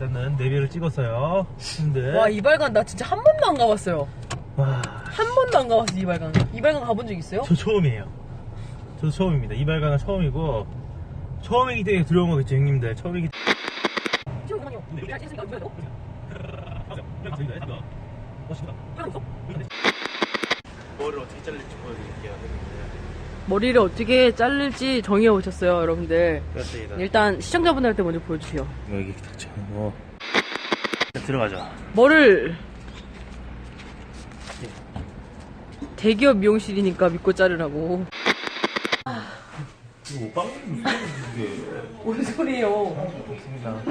이발을 찍었어요. 근데 와 이발관 나 진짜 한 번도 안 가봤어요. 와, 한 번도 안 가봤어 이발관. 이발관 가본 적 있어요? 저 처음이에요. 저도 처음입니다. 이발관은 처음이고 처음이기 때문에 두려운 거겠죠, 형님들. 처음이기 잠깐만요. 이거 되고? 머리를 어떻게 자를지 보여드릴게요. 형님들. 머리를 어떻게 자를지 정해 오셨어요, 여러분들. 그렇습니다. 일단 시청자분들한테 먼저 보여주세요. 여기 닥쳐. 어. 자, 들어가자. 뭐를 대기업 미용실이니까 믿고 자르라고. 이거 빵 이게 뭔 소리예요? 좋습니다.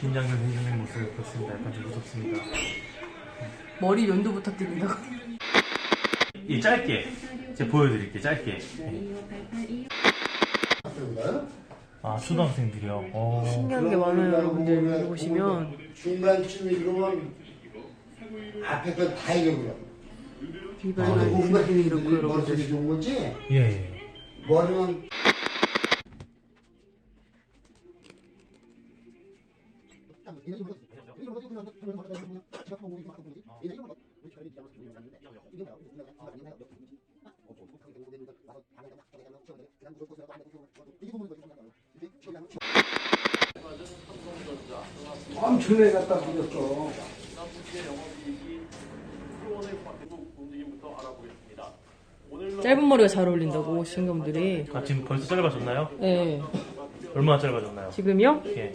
긴장된 회장님 모습을 보습니다 약간 좀 무섭습니다. 머리 연도 부탁드린다고. 이 짧게 제가 보여드릴게요. 짧게. 아 초등학생들이요. 어. 신기한 게 많아요, 여러분들. 여기 보시면 중간쯤 이러면 앞에 건다 잃어버려. 이발관 분들이 이렇고 여러분들. 머릿속이 좋은 거지? 예 예. 머리는 엄청나게 갖다 부렸어. 짧은 머리가 잘 어울린다고 시청자분들이. 아 지금 벌써 짧아졌나요? 네. 얼마나 짧아졌나요? 지금요? 예.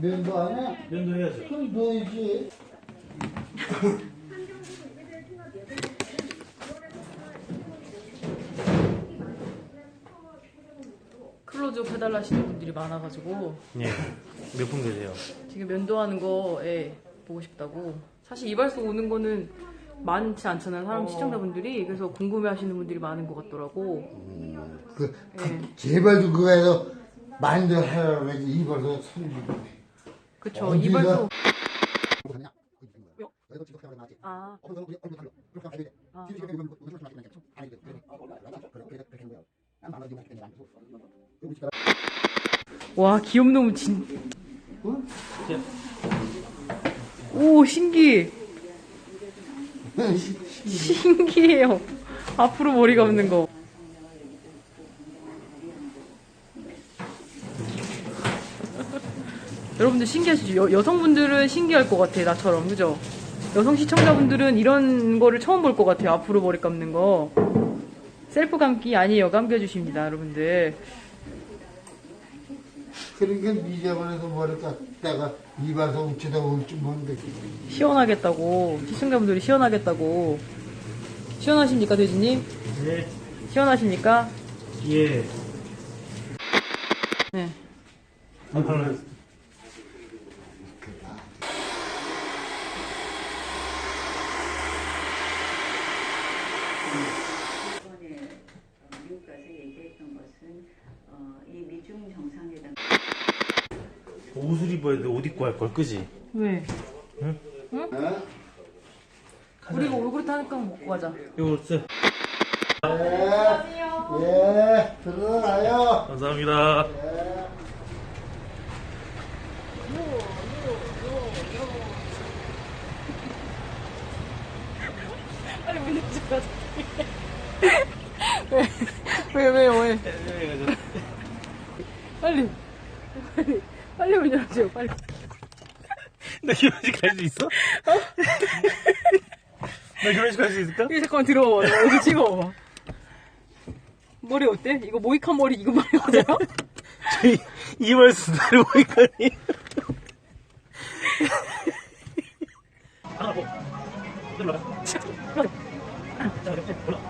면도 아니야? 면도 해야죠. 그럼 넣어야지. 클로즈업 해달라 하시는 분들이 많아가지고 예. 몇 분 계세요? 지금 면도하는 거에 보고 싶다고. 사실 이발소 오는 거는 많지 않잖아요. 사람 시청자분들이. 그래서 궁금해 하시는 분들이 많은 것 같더라고. 그, 예. 제발 좀 그거에서 많이들 하라고 해야지 이발소 손님. 그쵸. 어디가? 이발소. 아, 와, 귀염놈 진. 오, 신기해. 신기해요. 앞으로 머리 감는 거. 여러분들 신기하시죠? 여, 여성분들은 신기할 것 같아, 나처럼. 그죠? 여성 시청자분들은 이런 거를 처음 볼 것 같아요. 앞으로 머리 감는 거. 셀프 감기 아니에요. 감겨주십니다, 여러분들. 그러니까 미자반에서 머리 깎다가 이발소 우치다 올줄 모르는데. 시원하겠다고. 시청자분들이 시원하겠다고. 시원하십니까, 돼지님? 예. 시원하십니까? 예. 네. 이번에 어, 미국 가서 얘기했던 것은 어, 이 미중 정상회담 옷을 입어야 돼. 옷 입고 할 걸, 그지? 왜? 응? 응? 우리가 얼굴 타니까 먹고 가자. 이거 쓰. 예, 들어가요. 감사합니다. 빨리 문 열어줘. 왜? 왜, 왜요, 왜? 빨리. 빨리. 빨리 문 열어줘요, 빨리. 나 결혼식 갈 수 있어? 나 결혼식 갈 수 있을까? 이거 잠깐만 들어봐. 나 얼굴 찍어봐. 머리 어때? 이거 모이칸 머리 이거 말이 맞아요? 저희 이발소 다르보니까니. 하나 뭐. 들어가. 자, 올라.